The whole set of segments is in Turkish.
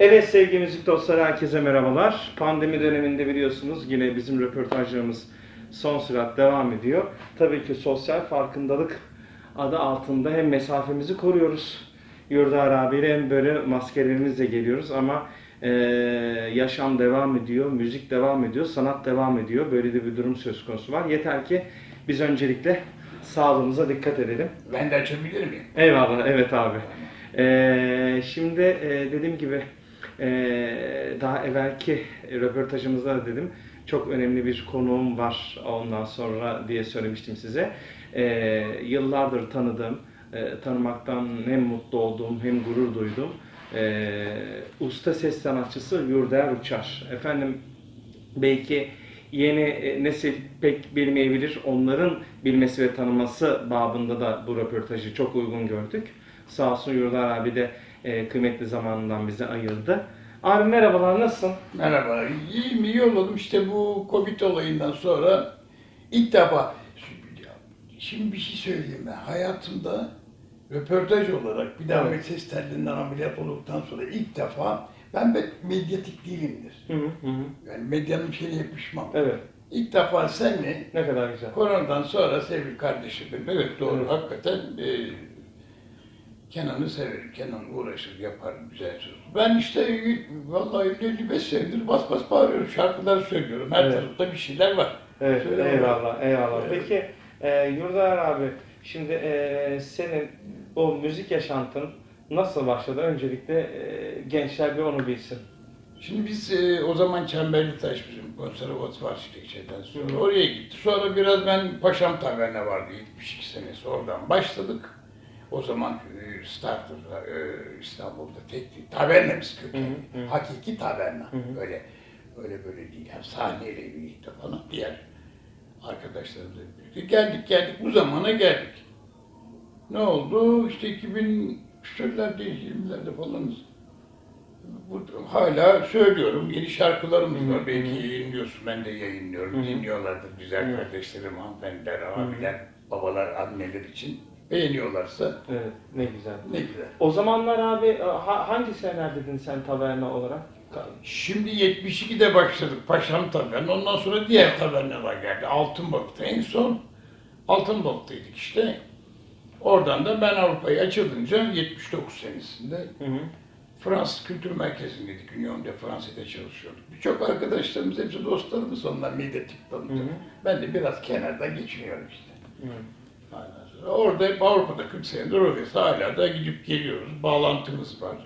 Evet sevgili müzik dostları herkese merhabalar. Pandemi döneminde biliyorsunuz yine bizim röportajlarımız son sürat devam ediyor. Tabii ki sosyal farkındalık adı altında hem mesafemizi koruyoruz. Yurdar abiyle hem böyle maskelerimizle geliyoruz ama eee, yaşam devam ediyor, müzik devam ediyor, sanat devam ediyor. Böyle de bir durum söz konusu var. Yeter ki biz öncelikle sağlığımıza dikkat edelim. Ben de açabilir miyim? Eyvallah, evet abi. Ee, şimdi e, dediğim gibi e, daha evvelki röportajımızda da dedim çok önemli bir konuğum var ondan sonra diye söylemiştim size. Ee, yıllardır tanıdığım, e, tanımaktan hem mutlu olduğum hem gurur duydum. Ee, usta ses sanatçısı Yurdaer Uçar. Efendim belki yeni e, nesil pek bilmeyebilir. Onların bilmesi ve tanıması babında da bu röportajı çok uygun gördük. Sağ olsun Yurdar abi de e, kıymetli zamanından bize ayırdı. Abi merhabalar nasılsın? Merhaba. İyiyim, iyi olalım. İşte bu Covid olayından sonra ilk defa şimdi bir şey söyleyeyim ben. Hayatımda röportaj olarak bir daha Evet. ses tellinden ameliyat olduktan sonra ilk defa ben de medyatik değilimdir. Hı hı. Yani medyanın şeyine yapışmam. Evet. İlk defa senle Ne kadar güzel. koronadan sonra sevgili kardeşim evet doğru Evet. hakikaten e, Kenan'ı severim. Kenan uğraşır, yapar, güzel söz. Ben işte vallahi 55 senedir bas bas bağırıyorum. Şarkılar söylüyorum. Her Evet. tarafta bir şeyler var. Evet, Söyle eyvallah, eyvallah. Evet. Peki, e, Yurdar abi, şimdi e, senin o müzik yaşantın nasıl başladı? Öncelikle e, gençler bir onu bilsin. Şimdi biz e, o zaman Çemberlitaş bizim konservatuvar şeyden sonra oraya gitti. Sonra biraz ben Paşam Taverna vardı 72 senesi oradan başladık. O zaman e, Starter'da e, İstanbul'da. Tavernemiz kökenli. Hı hı. Hakiki taverna. Hı hı. Öyle öyle böyle değil. Yani sahneyle birlikte falan diğer arkadaşlarımızla birlikte. Geldik geldik bu zamana geldik. Ne oldu? İşte 2000 küsürlerde, 20'lerde falanız. Bu, hala söylüyorum. Yeni şarkılarımız Hı hı, var. Belki yayınlıyorsun. Ben de yayınlıyorum. Hı hı. Dinliyorlardır güzel kardeşlerim, hanımefendiler, abiler, babalar, anneler için. Beğeniyorlarsa Evet, ne güzel. ne güzel. O zamanlar abi e, ha- hangi senelerdin sen taverna olarak? Şimdi 72'de başladık Paşam Taverna. Ondan sonra diğer tavernalar geldi. Altınbalık'ta en son Altınbalık'taydık işte. Oradan da ben Avrupa'ya açılınca 79 senesinde Hı hı. Fransız Kültür Merkezi'ndeydik. Union de Fransa'da çalışıyorduk. Birçok arkadaşlarımız, hepsi dostlarımız onlar tanıdık. Hı hı. Ben de biraz kenardan geçiniyorum işte. Hı. Orada hep Avrupa'da 40 senedir oradayız. Hala da gidip geliyoruz. Bağlantımız var.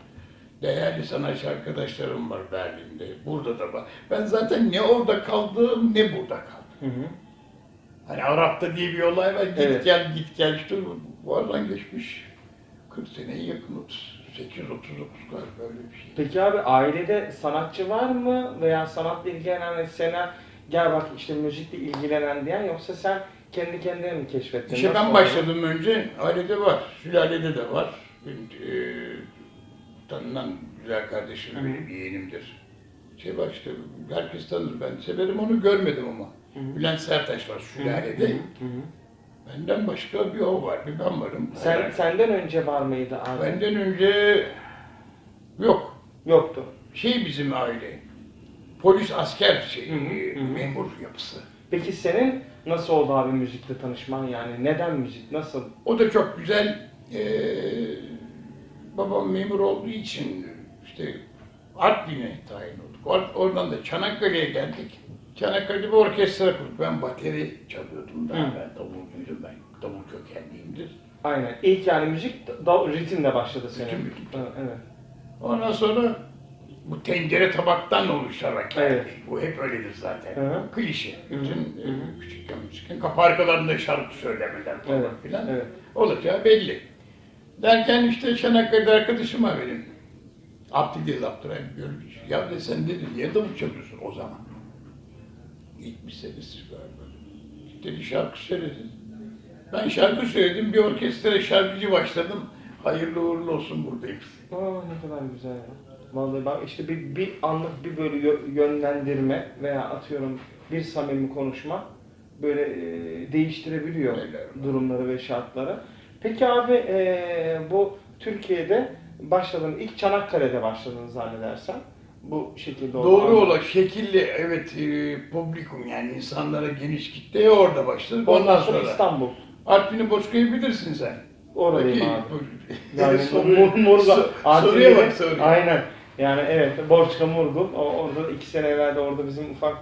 Değerli sanatçı arkadaşlarım var Berlin'de. Burada da var. Ben zaten ne orada kaldım ne burada kaldım. Hı hı. Hani Arap'ta diye bir olay var. Git Evet. gel git gel işte bu aradan geçmiş 40 seneyi yakın 38 39 galiba öyle bir şey. Peki abi ailede sanatçı var mı veya sanatla ilgilenen sana gel bak işte müzikle ilgilenen diyen yoksa sen kendi kendine mi keşfettin? İşte ben oldu? başladım önce. Ailede var. Sülalede de var. Benim e, tanınan güzel kardeşim Hı benim yeğenimdir. Şey var işte herkes tanır. Ben severim onu görmedim ama. Hı. Bülent Sertaş var sülalede. hı hı. Benden başka bir o var. Bir ben varım. Sen, Herhalde. senden önce var mıydı abi? Benden önce yok. Yoktu. Şey bizim aile. Polis asker şey, Hı e, hı hı. memur yapısı. Peki senin nasıl oldu abi müzikle tanışman yani neden müzik nasıl? O da çok güzel. Ee, babam memur olduğu için işte Artvin'e tayin olduk. Or- oradan da Çanakkale'ye geldik. Çanakkale'de bir orkestra kurduk. Ben bateri çalıyordum. Ben, Hı. ben davulcuydum. Ben davul kökenliyimdir. Aynen. İlk yani müzik da, ritimle başladı senin. Ritim, ritim. Evet. Ondan sonra bu tencere tabaktan oluşarak geldik. Evet. Bu hep öyledir zaten. Hı hı. Klişe. Bütün hı hı. e, küçükken küçükken kapı arkalarında şarkı söylemeler falan Evet. filan. Evet. Olacağı belli. Derken işte Çanakkale'de arkadaşım var benim. Abdülil Abdurrahim görmüş. Ya de sen dedi niye davul çalıyorsun o zaman? 70 senesi galiba. Dedi şarkı söyledin. Ben şarkı söyledim, bir orkestra şarkıcı başladım. Hayırlı uğurlu olsun buradayım. Aa ne kadar güzel ya. Vallahi bak işte bir, bir anlık bir böyle yö- yönlendirme veya atıyorum bir samimi konuşma böyle e, değiştirebiliyor durumları ve şartları. Peki abi e, bu Türkiye'de başladın. İlk Çanakkale'de başladın zannedersem. Bu şekilde oldu. Doğru olan şekilli evet e, publikum yani insanlara geniş kitleye orada başladık. Ondan sonra sonra İstanbul. Artvin'i Bozkır'ı bilirsin sen. Oradayım Peki, abi. bu- Yani soruyu- so- Artvin'de- soruya bak soruya. Aynen. Yani evet Borçka Murgul. Orada iki sene evvel de orada bizim ufak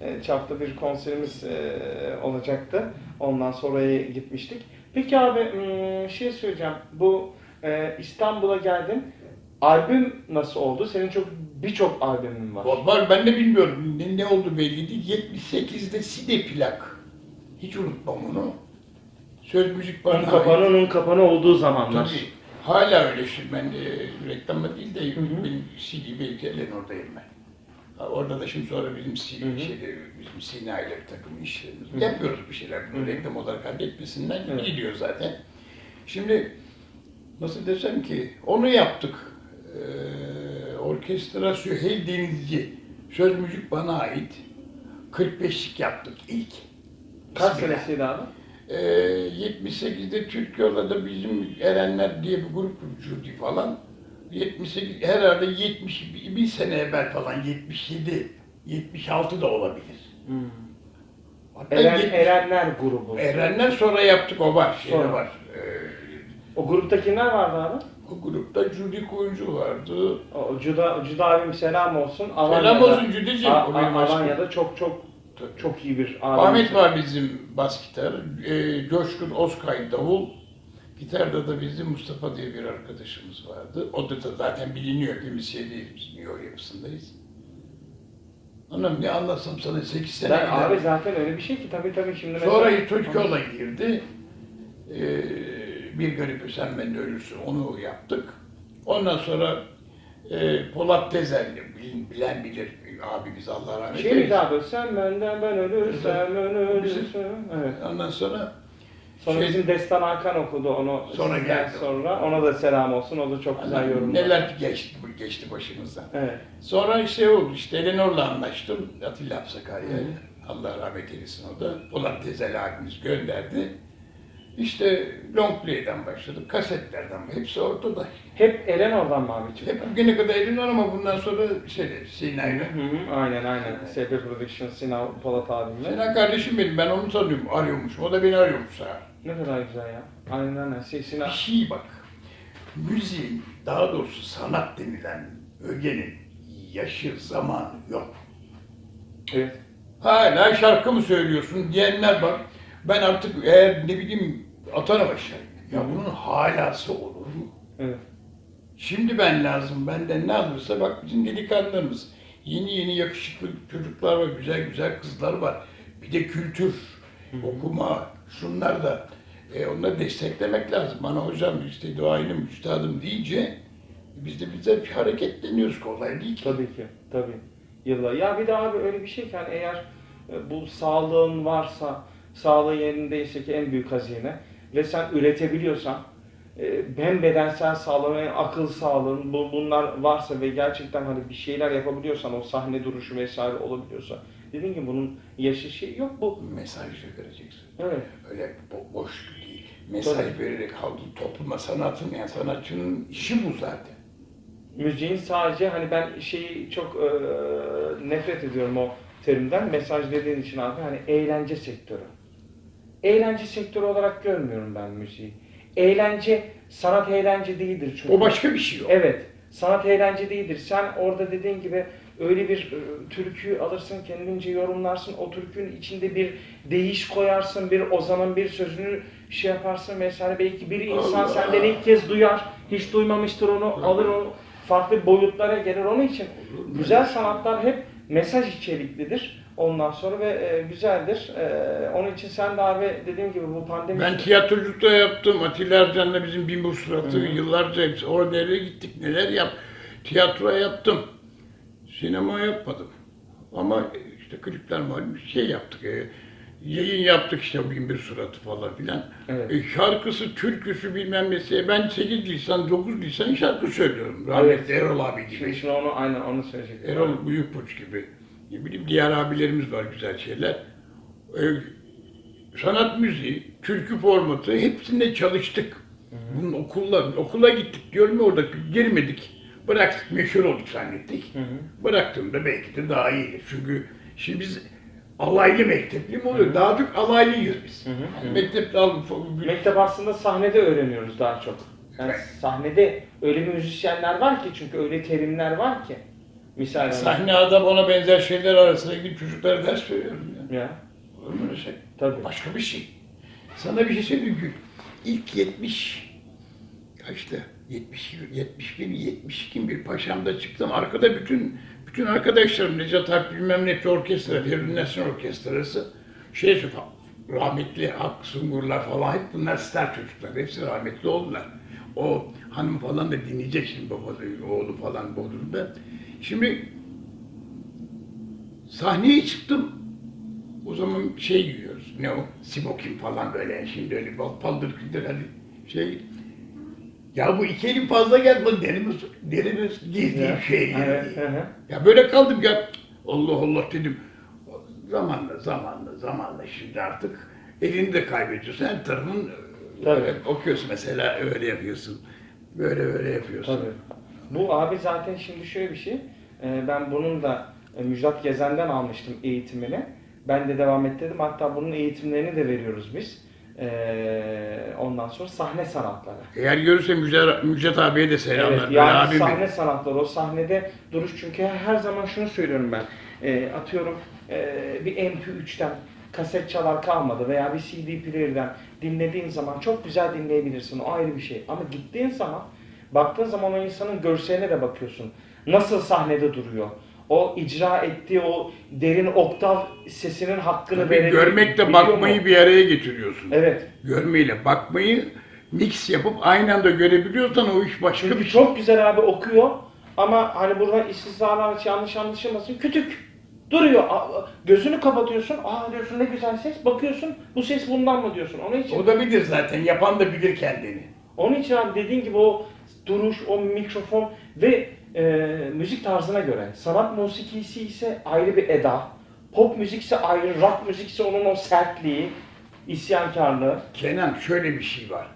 e, çapta bir konserimiz e, olacaktı. Ondan sonra oraya gitmiştik. Peki abi hmm, şey söyleyeceğim. Bu e, İstanbul'a geldin. Albüm nasıl oldu? Senin çok birçok albümün var. Var ben de bilmiyorum ne, ne oldu belli değil. 78'de Side plak. Hiç unutmam onu. Söz müzik bana Un ait. kapanı, kapanı olduğu zamanlar. Tabii. Hala öyle şimdi ben de reklamda değil de Hı hı. benim CD belki oradayım ben. Orada da şimdi sonra bizim CD, Hı hı. şeyde, bizim Sina ile bir takım işlerimiz. Hı hı. Yapıyoruz bir şeyler. Bunu Hı hı. reklam olarak halletmesinden Evet. gidiyor zaten. Şimdi nasıl desem ki onu yaptık. Ee, orkestra Süheyl Denizci. Söz müzik bana ait. 45'lik yaptık ilk. Kaç senesiydi abi? Ee, 78'de Türkiye'de bizim Erenler diye bir grup kurmuştu falan. 78 herhalde 70 bir, sene evvel falan 77 76 da olabilir. Hmm. Hatta Eren, 70 Erenler grubu. Erenler sonra yaptık o var, şey Sonra. var. Ee, O grupta kimler vardı abi? o grupta Judy Koyuncu vardı. O Cuda, Cuda abim selam olsun. Selam olsun aşkım. Alanya'da çok çok Tabii. çok iyi bir abim. Ahmet var bizim bas gitar. Ee, Coşkun Oskay davul. Gitarda da bizim Mustafa diye bir arkadaşımız vardı. O da, da zaten biliniyor. Hepimiz şey değiliz. New York yapısındayız. Anam ne anlatsam sana 8 sene Ben, gider. abi zaten öyle bir şey ki tabii tabii şimdi Sonra çocuk yola girdi. Ee, bir garip sen ben ölürsün onu yaptık. Ondan sonra e, Polat Tezel bilen, bilen bilir abimiz Allah rahmet şey miydi abi sen benden ben ölürsem ben ölürsem. Evet. Ondan sonra Sonra Şey- bizim Destan Hakan okudu onu Sonra geldi. sonra. Ona da selam olsun. O da çok güzel yorumladı. neler geçti, geçti başımızdan. Evet. Sonra şey oldu işte Eleanor'la anlaştım. Atilla Apsakarya. Hı. Allah rahmet eylesin o da. Polat Tezel abimiz gönderdi. İşte long play'den başladık, kasetlerden hepsi ortada. Hep Eren oradan mı abi çıktı? Hep bugüne kadar Eleanor ama bundan sonra şeyde Sina'yla. Hı hı, aynen aynen. SP Production Sinan Polat abimle. Sinan kardeşim benim, ben onu tanıyorum, arıyormuş. O da beni arıyormuş ha. Ne kadar güzel ya. Aynen aynen. Şey, Sinan. Bir şey bak, müziğin, daha doğrusu sanat denilen ögenin yaşı, zamanı yok. Evet. Hala şarkı mı söylüyorsun diyenler var. Ben artık eğer ne bileyim atana başlarım. Ya bunun halası olur mu? Evet. Şimdi ben lazım, benden ne alırsa bak bizim delikanlılarımız. Yeni yeni yakışıklı çocuklar var, güzel güzel kızlar var. Bir de kültür, okuma, şunlar da. E, onları desteklemek lazım. Bana hocam işte duayım, üstadım deyince biz de bize bir hareketleniyoruz. Kolay değil ki. Tabii ki. Tabii. Yıllar. Ya bir de abi öyle bir şey ki hani eğer e, bu sağlığın varsa, sağlığı yerindeyse ki en büyük hazine ve sen üretebiliyorsan e, hem bedensel sağlığın hem akıl sağlığın bu, bunlar varsa ve gerçekten hani bir şeyler yapabiliyorsan o sahne duruşu vesaire olabiliyorsa dediğim gibi bunun yaşı şey yok bu. Mesajı vereceksin. Evet. Öyle bo- boş değil. Mesaj Tabii. vererek aldın topluma sanatın yani sanatçının işi bu zaten. Müziğin sadece hani ben şeyi çok e, nefret ediyorum o terimden. Mesaj dediğin için abi hani eğlence sektörü. Eğlence sektörü olarak görmüyorum ben müziği. Eğlence sanat eğlence değildir çünkü. O başka bir şey yok. Evet. Sanat eğlence değildir. Sen orada dediğin gibi öyle bir e, türküyü alırsın, kendince yorumlarsın. O türkünün içinde bir değiş koyarsın, bir Ozan'ın bir sözünü şey yaparsın vesaire. Belki bir insan Allah! senden ilk kez duyar, hiç duymamıştır onu, alır onu farklı boyutlara gelir. Onun için güzel sanatlar hep mesaj içeriklidir. Ondan sonra ve e, güzeldir. E, onun için sen de abi dediğim gibi bu pandemi... Ben tiyatroculukta yaptım. Atilla Ercan'la bizim bin Suratı Hı hı. yıllarca hepsi orada nereye gittik neler yap. Tiyatro yaptım. Sinema yapmadım. Ama işte klipler var bir şey yaptık. E, yayın yaptık işte bin bir suratı falan filan. Evet. E, şarkısı, türküsü bilmem nesi. Ben 8 lisan, 9 lisan şarkı söylüyorum. Rahmetli Erol abi gibi. Şimdi, şimdi onu aynen onu söyleyecektim. Erol Büyükburç gibi. Ne bileyim diğer abilerimiz var güzel şeyler. Ee, sanat müziği, türkü formatı hepsinde çalıştık. Hı Bunun okulla, okula gittik diyorum ya orada girmedik. Bıraktık, meşhur olduk zannettik. Hı hı. Bıraktığımda belki de daha iyidir. Çünkü şimdi biz alaylı mektepli mi oluyor? Daha çok alaylıyız biz. Hı hı, hı. mektepte al, Mektep aslında sahnede öğreniyoruz daha çok. Yani Evet. sahnede öyle müzisyenler var ki çünkü öyle terimler var ki. Misal sahne adam ona benzer şeyler arasında gidip çocuklara ders veriyorum ya. Ya şey? tabii. Başka bir şey. Sana bir şey söyleyeyim Gül. İlk 70 kaçtı? 70 71 72 bir paşamda çıktım. Arkada bütün bütün arkadaşlarım Necat Alp bilmem ne orkestra, Nesrin Orkestrası. Şey rahmetli Hak Sungurlar falan hep bunlar star çocuklar. Hepsi rahmetli oldular. O hanım falan da dinleyecek şimdi babası, oğlu falan Bodrum'da. Şimdi sahneye çıktım. O zaman şey yiyoruz. Ne o? Simokin falan böyle. Şimdi öyle bal paldır küldür hani şey. Ya bu iki elim fazla geldi. Derimiz gizli Ya, şey. evet. Ya böyle kaldım ya. Allah Allah dedim. Zamanla zamanla zamanla şimdi artık elini de kaybediyorsun. Her tarafın Tabii. okuyorsun mesela öyle yapıyorsun. Böyle böyle yapıyorsun. Tabii. Bu abi zaten şimdi şöyle bir şey. e, Ben bunun da e, Müjdat Gezen'den almıştım eğitimini. Ben de devam ettirdim. Hatta bunun eğitimlerini de veriyoruz biz. E, Ondan sonra sahne sanatları. Eğer görürse Müjdat, Müjdat abiye de selamlar. Evet, yani abim sahne benim. sanatları, o sahnede duruş çünkü her zaman şunu söylüyorum ben. Atıyorum e, bir MP3'ten kaset çalar kalmadı veya bir CD player'den dinlediğin zaman çok güzel dinleyebilirsin. O ayrı bir şey. Ama gittiğin zaman baktığın zaman o insanın görseline de bakıyorsun. Nasıl sahnede duruyor? O icra ettiği o derin oktav sesinin hakkını Tabii verebiliyor görmekle mu? bakmayı bir araya getiriyorsun. Evet. Görmeyle bakmayı mix yapıp aynı anda görebiliyorsan o iş başka bir Çünkü şey. çok güzel abi okuyor ama hani burada istisnalar yanlış anlaşılmasın kütük duruyor. Gözünü kapatıyorsun. Aa diyorsun ne güzel ses. Bakıyorsun bu ses bundan mı diyorsun. Onun için O da bilir zaten. Yapan da bilir kendini. onun için abi dediğin gibi o duruş, o mikrofon ve e, müzik tarzına göre. Sanat musikisi ise ayrı bir eda. Pop müzikse ayrı, rock müzikse onun o sertliği, isyankarlığı. Kenan şöyle bir şey var.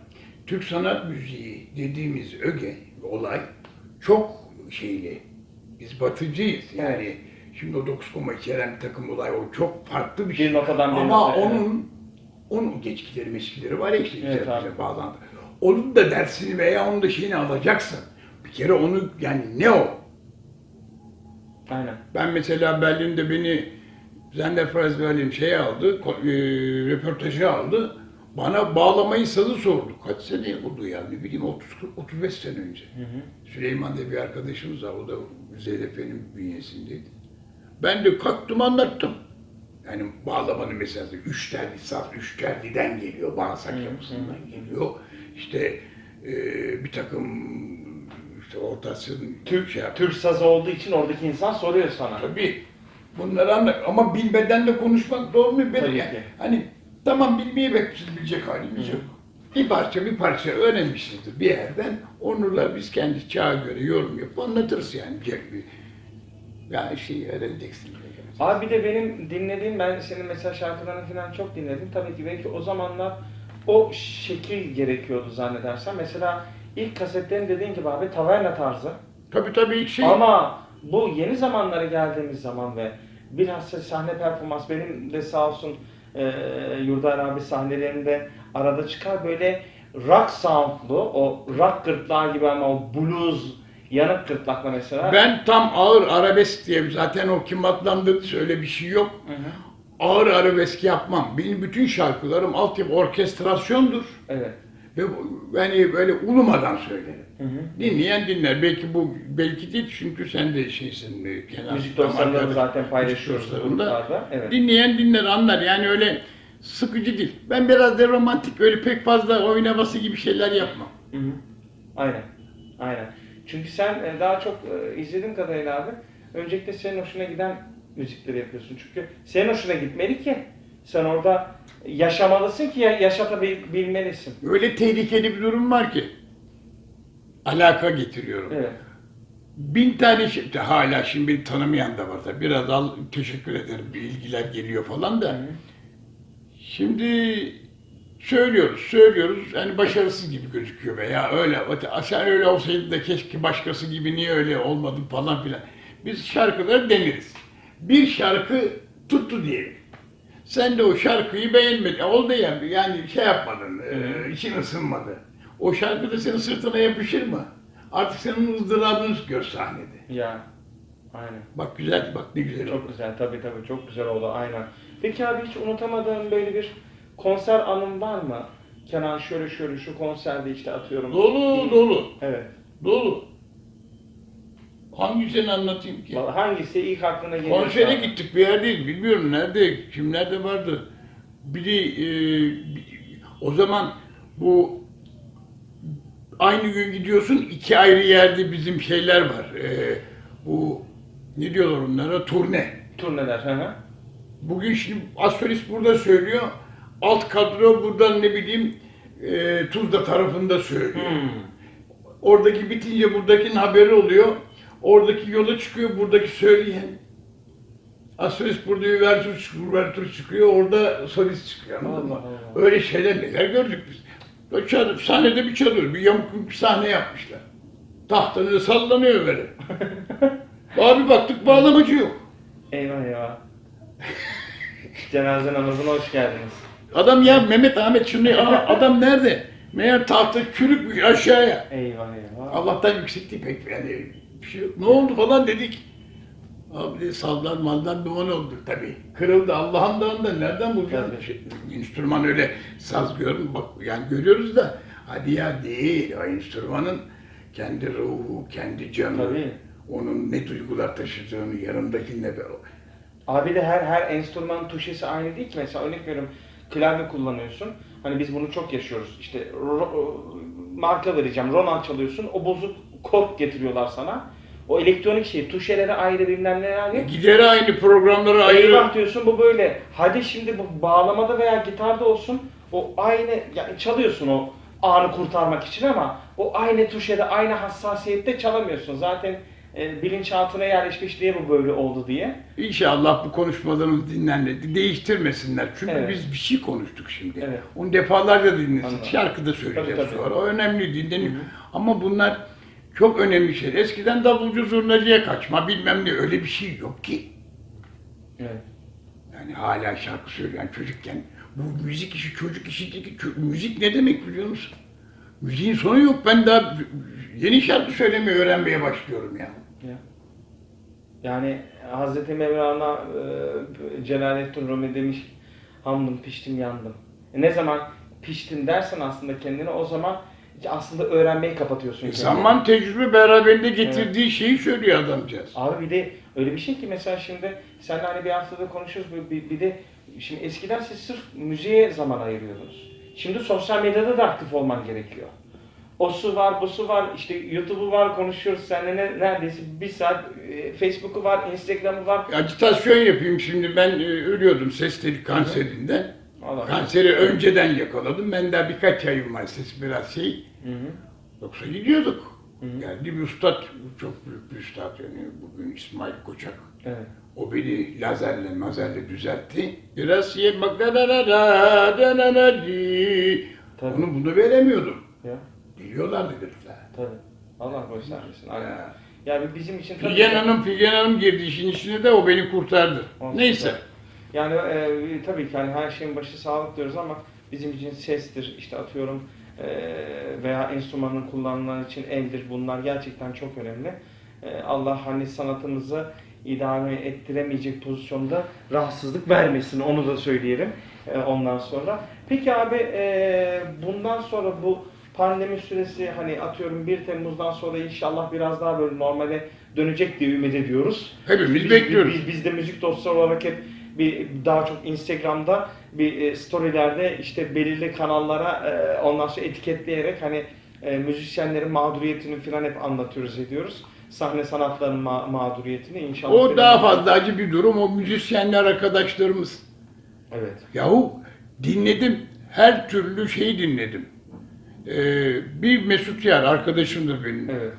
Türk sanat müziği dediğimiz öge, olay çok şeyli. Biz batıcıyız yani. Şimdi o dokuz koma içeren bir takım olay o çok farklı bir şey. Bir notadan bir Ama onun onun geçkileri meşkileri var ya işte Evet güzel abi. güzel bağlantı. Onun da dersini veya onun da şeyini alacaksın. Bir kere onu yani ne o? Aynen. Ben mesela Berlin'de beni Zenderfreiz Berlin şey aldı, e, röportajı aldı. Bana bağlamayı sazı sordu. Kaç sene oldu ya ne bileyim 30 35 sene önce. Süleyman diye bir arkadaşımız var. O da ZDF'nin bünyesindeydi. Ben de kalktım anlattım. Yani bağlamanın mesela üç telli saz, üç telliden geliyor, bağırsak yapısından geliyor. İşte e, bir takım işte ortasının Türk, şey Türk sazı olduğu için oradaki insan soruyor sana. Tabii. Bunları anla ama bilmeden de konuşmak doğru mu? Benim Tabii yani. ki. Hani tamam bilmeyi hepimiz bilecek halimiz yok. Bir parça bir parça öğrenmişizdir bir yerden. Onurla biz kendi çağa göre yorum yapıp anlatırız yani. Diyecek bir yani şey öğreneceksin. Abi bir de benim dinlediğim, ben senin mesela şarkılarını falan çok dinledim. Tabii ki belki o zamanlar o şekil gerekiyordu zannedersem. Mesela ilk kasetlerin dediğin gibi abi taverna tarzı. Tabii tabii ilk şey. Ama bu yeni zamanlara geldiğimiz zaman ve bilhassa sahne performans benim de sağ olsun e, Yurdar abi sahnelerinde arada çıkar böyle rock soundlu, o rock gırtlağı gibi ama o blues yanık gırtlakla mesela. Ben tam ağır arabesk diye zaten o kim adlandırdı öyle bir şey yok. Hı hı. Ağır arabesk yapmam. Benim bütün şarkılarım altyapı orkestrasyondur. Evet. Ve yani böyle ulumadan söylerim. Hı hı. Dinleyen dinler. Belki bu belki değil çünkü sen de şeysin e, Kenan. Müzik dostlarını zaten paylaşıyoruz gruplarda. Evet. Dinleyen dinler anlar. Yani öyle sıkıcı değil. Ben biraz da romantik öyle pek fazla oynaması gibi şeyler yapmam. Hı hı. Aynen. Aynen. Çünkü sen e, daha çok e, izlediğim kadarıyla abi öncelikle senin hoşuna giden müzikleri yapıyorsun. Çünkü senin hoşuna gitmeli ki sen orada yaşamalısın ki ya- yaşatabilmelisin. Öyle tehlikeli bir durum var ki. Alaka getiriyorum. Evet. Bin tane şey, hala şimdi beni tanımayan da var tabii. Biraz al, teşekkür ederim. Bilgiler geliyor falan da. Hı. Şimdi söylüyoruz, söylüyoruz. Yani başarısız gibi gözüküyor veya öyle. Sen öyle olsaydın da keşke başkası gibi niye öyle olmadın falan filan. Biz şarkıları deniriz. Bir şarkı tuttu diyelim. Sen de o şarkıyı beğenmedin. Oldu ya yani şey yapmadın, e, için ısınmadı. O şarkı da senin sırtına yapışır mı? Artık senin ızdırabını gör sahnede. Ya. Aynen. Bak güzel, bak ne güzel Çok oldu. güzel tabii tabii çok güzel oldu aynen. Peki abi hiç unutamadığın böyle bir konser anın var mı? Kenan şöyle şöyle şu konserde işte atıyorum. Dolu, dolu, Evet. dolu. Hangisini anlatayım ki? Vallahi Hangisi ilk aklına geliyor? Konsere şu an? gittik bir yer değil, bilmiyorum nerede, kimlerde vardı. Biri, e, o zaman bu aynı gün gidiyorsun, iki ayrı yerde bizim şeyler var. E, bu, ne diyorlar onlara, turne. Turneler. Hı hı. Bugün şimdi Asferis burada söylüyor, alt kadro buradan ne bileyim e, Tuzla tarafında söylüyor. Hmm. Oradaki bitince buradakinin haberi oluyor. Oradaki yola çıkıyor, buradaki söyleyen. Astrolist burada üvertür çıkıyor, üvertür çıkıyor, orada solist çıkıyor. Anladın mı? Öyle şeyler neler gördük biz. Çadır, sahnede bir çadır, bir yamuk bir sahne yapmışlar. Tahtanı sallanıyor böyle. Abi baktık bağlamacı yok. Eyvah eyvah. Cenaze namazına hoş geldiniz. Adam ya Mehmet Ahmet Aa, adam nerede? Meğer tahta çürükmüş aşağıya. Eyvah eyvah. Allah'tan yüksekti pek yani bir şey yok. Ne oldu falan dedik. Abi de saldan maldan duman oldu tabii. Kırıldı Allah'ın dağında nereden? Tabii. Şey, enstrüman öyle saz görün bak yani görüyoruz da hadi ya değil o enstrümanın kendi ruhu, kendi canı, Tabii. onun ne duygular taşıdığını yanındaki ne. Abi de her her enstrüman tuşesi aynı değil ki. Mesela örnek veriyorum klavye kullanıyorsun. Hani biz bunu çok yaşıyoruz. İşte ro- marka vereceğim. Roland çalıyorsun. O bozuk kod getiriyorlar sana. O elektronik şey, tuşeleri ayrı bilmem neler ayrı. Gideri aynı, programları ayrı. Eyvah diyorsun bu böyle. Hadi şimdi bu bağlamada veya gitarda olsun. O aynı yani çalıyorsun o anı kurtarmak için ama o aynı tuşede aynı hassasiyette çalamıyorsun. Zaten e, bilinçaltına yerleşmiş diye bu böyle oldu diye. İnşallah bu konuşmalarımız dinlenmedi. Değiştirmesinler. Çünkü Evet. biz bir şey konuştuk şimdi. Evet. Onu defalarca dinlesin. Anladım. Şarkı da söyleyeceğiz Tabii, tabii. sonra. O önemli dinleniyor. Ama bunlar çok önemli şeyler. Eskiden davulcu zurnacıya kaçma bilmem ne öyle bir şey yok ki. Evet. Yani hala şarkı söyleyen çocukken bu müzik işi çocuk işi değil ki. Müzik ne demek biliyor musun? Müziğin sonu yok. Ben daha yeni şarkı söylemeyi öğrenmeye başlıyorum ya. Ya. Yani Hazreti Mevlana e, Celalettin Rumi demiş hamdım piştim yandım. E, ne zaman piştin dersen aslında kendine o zaman aslında öğrenmeyi kapatıyorsun kendini. Zaman tecrübe beraberinde getirdiği şeyi söylüyor adamcağız. Abi bir de öyle bir şey ki mesela şimdi senle hani bir haftada konuşuyoruz bir, bir, bir de şimdi eskiden siz sırf müziğe zaman ayırıyordunuz. Şimdi sosyal medyada da aktif olman gerekiyor. O su var, bu su var, işte YouTube'u var, konuşuyoruz seninle ne- neredeyse bir saat, e, Facebook'u var, Instagram'ı var. Acitasyon yapayım şimdi ben e, ölüyordum ses teli kanserinden. Allah Kanseri önceden yakaladım. Ben daha birkaç ayım var ses biraz şey. Hı hı. Yoksa gidiyorduk. Geldi bir üstad, çok büyük bir üstad yani bugün İsmail Koçak. Evet. O beni lazerle mazerle düzeltti. Biraz ye bak da da da da da da da di. Tabii. Onu bunu veremiyordum. Ya Biliyorlardı herifler. tabii. Allah göstermesin. Ya. Yani bizim için tabii. Figen Hanım, Figen Hanım girdi işin içine de o beni kurtardı. Olsun. Neyse. Yani e, tabii ki hani her şeyin başı sağlık diyoruz ama bizim için sestir, işte atıyorum e, veya enstrümanın kullanılan için eldir bunlar gerçekten çok önemli. E, Allah hani sanatımızı idame ettiremeyecek pozisyonda rahatsızlık vermesin onu da söyleyelim e, ondan sonra. Peki abi e, bundan sonra bu pandemi süresi hani atıyorum 1 Temmuz'dan sonra inşallah biraz daha böyle normale dönecek diye ümit ediyoruz. Hepimiz Biz- bekliyoruz. Biz, biz de müzik dostları olarak hep bir daha çok Instagram'da bir e, storylerde işte belirli kanallara e, ondan sonra etiketleyerek hani e, müzisyenlerin mağduriyetini falan hep anlatıyoruz ediyoruz. Sahne sanatlarının ma- mağduriyetini inşallah. O daha fazla acı bir durum. O müzisyenler arkadaşlarımız. Evet. Yahu dinledim. Her türlü şeyi dinledim. Ee, bir Mesut Yar arkadaşımdır benim. Evet.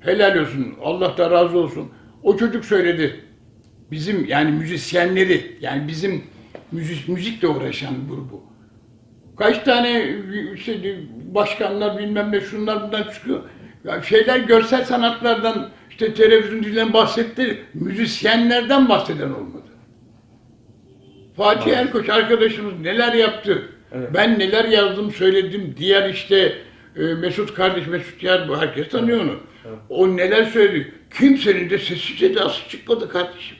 Helal olsun. Allah da razı olsun. O çocuk söyledi. Bizim yani müzisyenleri yani bizim müzik, müzikle uğraşan grubu. Kaç tane işte başkanlar bilmem ne şunlar bundan çıkıyor. Ya şeyler görsel sanatlardan işte televizyon bahsetti. Müzisyenlerden bahseden olmadı. Fatih Maalesef. Erkoç arkadaşımız neler yaptı. Evet. Ben neler yazdım söyledim. Diğer işte e, Mesut kardeş Mesut Yer bu herkes tanıyor onu. Evet. O neler söyledi. Kimsenin de sesi sedası çıkmadı kardeşim.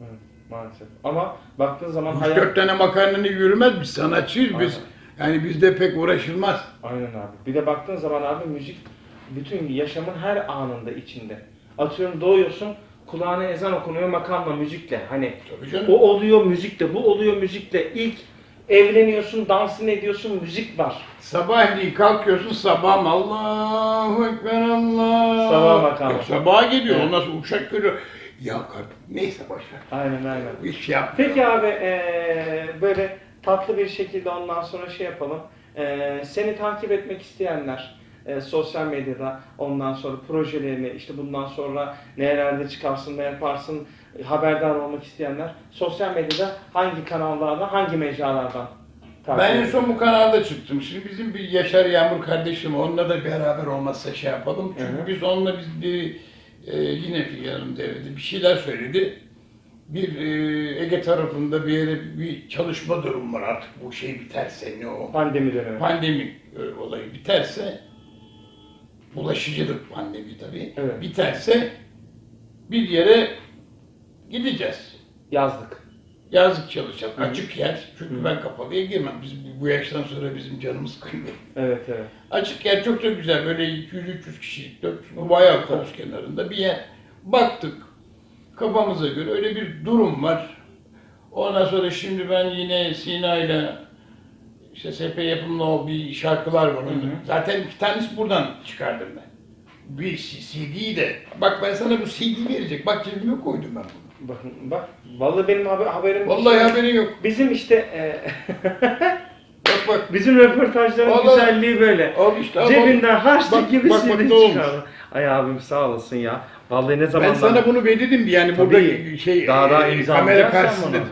Evet, maalesef. Ama baktığın zaman Üç hayat... dört tane makarnanın yürümez biz sanatçıyız biz. Yani bizde pek uğraşılmaz. Aynen abi. Bir de baktığın zaman abi müzik bütün yaşamın her anında içinde. Atıyorum doğuyorsun, kulağına ezan okunuyor makamla, müzikle. Hani Tabii canım. o oluyor müzikle, bu oluyor müzikle. İlk evleniyorsun, dansını ediyorsun, müzik var. Sabahleyin kalkıyorsun sabah Allahu Ekber Allah. Sabah makamı. Ya sabaha geliyor Evet. ondan sonra uçak görüyor. Ya kardeşim neyse boşver. Aynen aynen. Bir şey yap. Peki abi eee, böyle tatlı bir şekilde ondan sonra şey yapalım. Eee, seni takip etmek isteyenler eee, sosyal medyada ondan sonra projelerini işte bundan sonra nerelerde çıkarsın ne yaparsın e, haberdar olmak isteyenler sosyal medyada hangi kanallardan hangi mecralardan takip Ben en ediyor? son bu kanalda çıktım. Şimdi bizim bir Yaşar Yağmur kardeşim onunla da beraber olmazsa şey yapalım. Çünkü Hı hı. biz onunla biz bir e, yine Figen'in devrede bir şeyler söyledi. Bir e, Ege tarafında bir yere bir çalışma durum var artık bu şey biterse ne o pandemi dönemi. pandemi e, olayı biterse bulaşıcılık pandemi tabii Evet. biterse bir yere gideceğiz. Yazdık. Yazlık çalışacağız. Hı. Açık yer. Çünkü Hı. ben kapalıya girmem. Biz bu- bu yaştan sonra bizim canımız kıymetli. Evet evet. Açık yer çok çok güzel. Böyle 200-300 kişilik, 400, bayağı havuz kenarında bir yer. Baktık. Kafamıza göre öyle bir durum var. Ondan sonra şimdi ben yine Sina ile işte SP yapımlı o bir şarkılar var. Hı hı. Zaten iki tanesi buradan çıkardım ben. Bir C- CD'yi de. Bak ben sana bu CD verecek. Bak cebime koydum ben bunu. Bakın bak vallahi benim haber, haberim Vallahi haberin yok. Bizim işte e, Bak bak. bizim röportajların Vallahi- güzelliği böyle. Al işte. al, Cebinden harçlık Bak, gibi bak, bak CD ne olmuş. çıkardı. Ay abim sağ olasın ya. Vallahi ne zaman Ben sana bunu belirledim yani Tabii. burada şey Daha daha e, imza kamera atacaksın karşısında. bunu.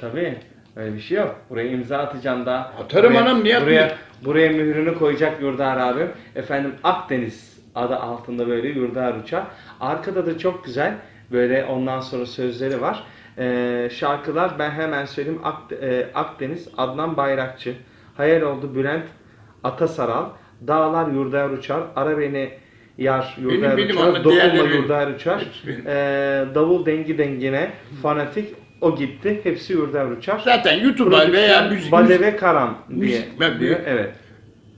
Tabii. Öyle bir şey yok. Buraya imza atacaksın daha. Atarım buraya, anam, niye buraya, atmayayım? buraya mührünü koyacak Yurdar abim. Efendim Akdeniz adı altında böyle Yurdar uçar. Arkada da çok güzel böyle ondan sonra sözleri var. Ee, şarkılar ben hemen söyleyeyim. Ak- e, Akdeniz Adnan Bayrakçı. Hayal oldu Bülent Atasaral. Dağlar Yurdar uçar. Ara beni yar Yurdar benim Dokunma. Hepsi benim. Ee, davul dengi dengine fanatik o gitti. Hepsi Yurdar uçar. Zaten YouTube'lar veya müzik, Bade ve Karan diye. müzik- ben- diyor. Evet.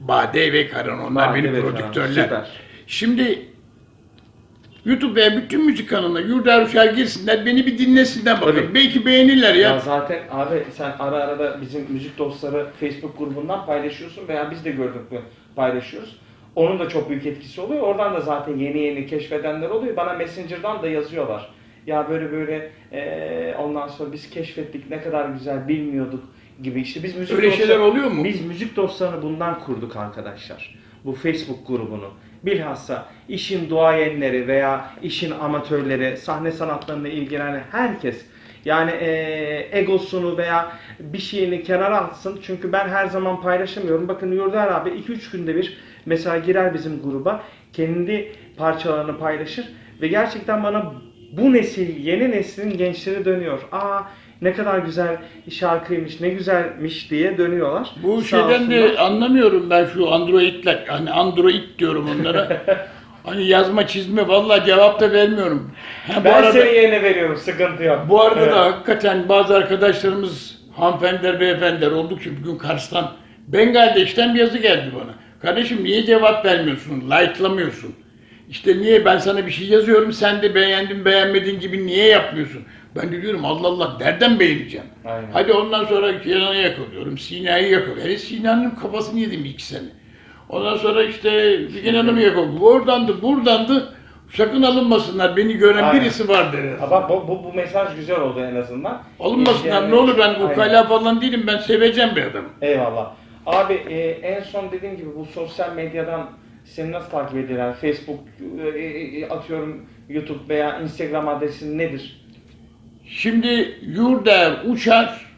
Bade ve Karan onlar Bade benim Karan, prodüktörler. süper. Şimdi YouTube veya bütün müzik kanalına Yurdar Uçar girsinler beni bir dinlesinler bakın. Tabii. Belki beğenirler Ya. ya. zaten abi sen ara ara da bizim müzik dostları Facebook grubundan paylaşıyorsun veya biz de gördük paylaşıyoruz. Onun da çok büyük etkisi oluyor. Oradan da zaten yeni yeni keşfedenler oluyor. Bana Messenger'dan da yazıyorlar. Ya böyle böyle eee, ondan sonra biz keşfettik ne kadar güzel bilmiyorduk gibi işte biz müzik Öyle dostları- şeyler oluyor mu? Biz müzik dostlarını bundan kurduk arkadaşlar. Bu Facebook grubunu. Bilhassa işin duayenleri veya işin amatörleri, sahne sanatlarına ilgilenen herkes yani eee, egosunu veya bir şeyini kenara atsın. Çünkü ben her zaman paylaşamıyorum. Bakın Yurdar abi 2-3 günde bir mesela girer bizim gruba. Kendi parçalarını paylaşır. Ve gerçekten bana bu nesil, yeni neslin gençleri dönüyor. Aa ne kadar güzel şarkıymış, ne güzelmiş diye dönüyorlar. Bu Sağ şeyden de anlamıyorum ben şu Android'ler. Hani Android diyorum onlara. hani yazma çizme vallahi cevap da vermiyorum. Ha, bu Ben arada, senin yerine veriyorum, sıkıntı yok. bu arada Evet. da hakikaten bazı arkadaşlarımız hanımefendiler, beyefendiler oldukça bugün Kars'tan Bengaldeş'ten bir yazı geldi bana. Kardeşim niye cevap vermiyorsun? Like'lamıyorsun. İşte niye ben sana bir şey yazıyorum sen de beğendin beğenmedin gibi niye yapmıyorsun? Ben de diyorum Allah Allah nereden beğeneceğim? Aynen. Hadi ondan sonra Kenan'ı yakalıyorum, Sina'yı yakalıyorum. Hele Sina'nın kafasını yedim iki sene. Ondan sonra işte Figen Hanım'ı yakaladım. Oradandı, buradandı. Sakın alınmasınlar. Beni gören Aynen. birisi var der. Bak bu, bu, bu mesaj güzel oldu en azından. Alınmasınlar Yani- ne olur ben Aynen. ukala falan değilim. Ben seveceğim bir adamım. Eyvallah. Abi e, en son dediğim gibi bu sosyal medyadan seni nasıl takip ediyorlar? Facebook e, e, atıyorum YouTube veya Instagram adresin nedir? Şimdi Yurder uçar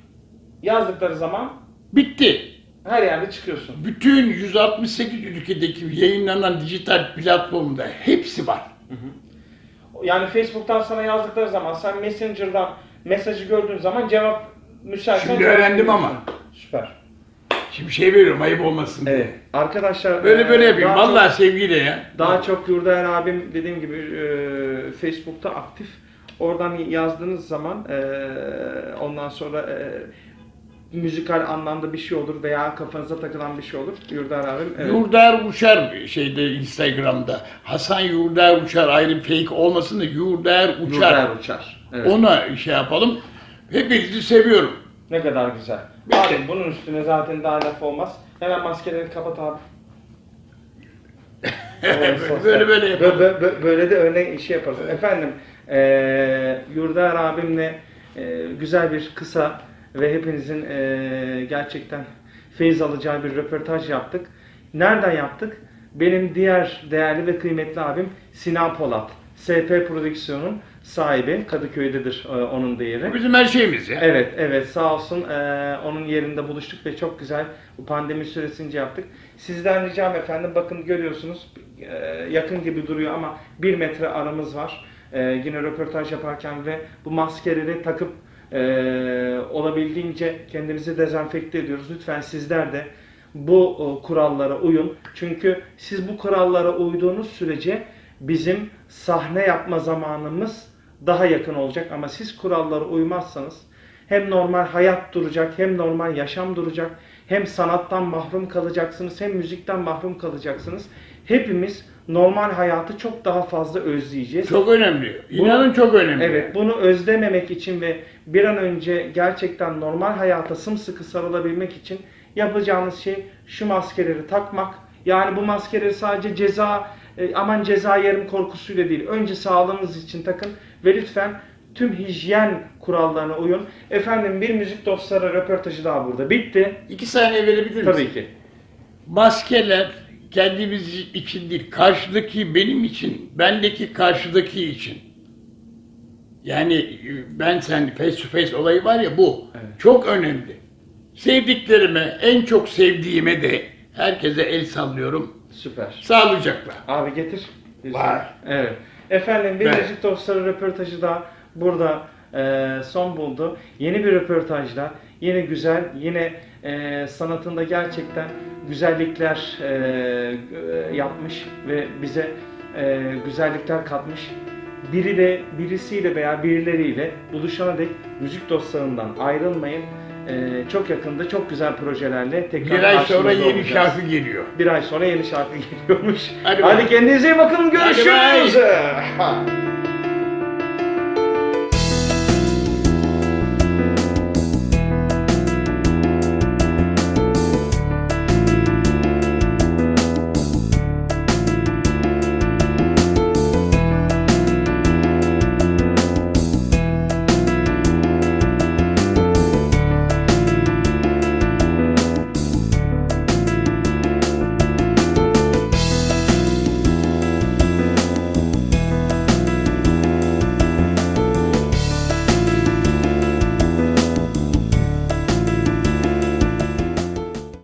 Yazdıkları zaman bitti. Her yerde çıkıyorsun. Bütün 168 ülkedeki yayınlanan dijital platformda hepsi var. Yani Facebook'tan sana yazdıkları zaman sen Messenger'dan mesajı gördüğün zaman cevap müsaitsen Şimdi cevap öğrendim veriyorsun. ama. Süper. Şimdi şey veriyorum ayıp olmasın diye. Evet. Arkadaşlar Böyle e, böyle yapayım. daha çok- Vallahi sevgiyle ya. Daha çok Yurdaer abim dediğim gibi e, Facebook'ta aktif. Oradan yazdığınız zaman e, ondan sonra e, müzikal anlamda bir şey olur veya kafanıza takılan bir şey olur. Yurdaer abim evet. Yurdaer Uçar şeyde Instagram'da. Hasan Yurdaer Uçar ayrı fake olmasın da Yurdaer Uçar. Yurdaer uçar. Evet. Ona şey yapalım. Hepinizi seviyorum. Ne kadar güzel. Abi bunun üstüne zaten daha laf olmaz. Hemen maskeleri kapat abi. Evet, böyle böyle yapalım. Bö- bö- bö- böyle de örnek işi yaparız. Efendim, eee Yurdaer abimle eee, güzel bir kısa ve hepinizin eee, gerçekten feyiz alacağı bir röportaj yaptık. Nereden yaptık? Benim diğer değerli ve kıymetli abim Sinan Polat. SP Prodüksiyon'un sahibi. Kadıköy'dedir eee, onun. Bu bizim her şeyimiz ya. Evet, evet sağ olsun eee, onun yerinde buluştuk ve çok güzel bu pandemi süresince yaptık. Sizden ricam efendim bakın görüyorsunuz eee, yakın gibi duruyor ama bir metre aramız var. Eee, yine röportaj yaparken ve bu maskeleri takıp eee, olabildiğince kendimizi dezenfekte ediyoruz. Lütfen sizler de bu o, kurallara uyun. Çünkü siz bu kurallara uyduğunuz sürece bizim sahne yapma zamanımız daha yakın olacak ama siz kurallara uymazsanız hem normal hayat duracak, hem normal yaşam duracak, hem sanattan mahrum kalacaksınız, hem müzikten mahrum kalacaksınız. Hepimiz normal hayatı çok daha fazla özleyeceğiz. Çok önemli. İnanın çok önemli. Evet, bunu özlememek için ve bir an önce gerçekten normal hayata sımsıkı sarılabilmek için yapacağınız şey şu maskeleri takmak. Yani bu maskeleri sadece ceza, e, aman ceza yerim korkusuyla değil. Önce sağlığınız için takın ve lütfen tüm hijyen kurallarına uyun. Efendim bir müzik dostları röportajı daha burada. Bitti. İki saniye verebilir misin? Tabii ki. Maskeler kendimiz için değil, karşıdaki benim için, bendeki karşıdaki için. Yani e, ben sen face to face olayı var ya bu. Evet. Çok önemli. Sevdiklerime, en çok sevdiğime de herkese el sallıyorum. Süper. Sağlıcakla. Abi getir. Var. Evet. Efendim bir Evet. müzik dostları röportajı da burada e, son buldu. Yeni bir röportajla yine güzel, yine e, sanatında gerçekten güzellikler e, e, yapmış ve bize e, güzellikler katmış. Biri de birisiyle veya birileriyle buluşana dek müzik dostlarından ayrılmayın. E, çok yakında çok güzel projelerle tekrar Bir ay sonra karşınızda yeni olacağız. şarkı geliyor. Bir ay sonra yeni şarkı geliyormuş. Hadi Hadi kendinize iyi bakın. Hadi Görüşürüz.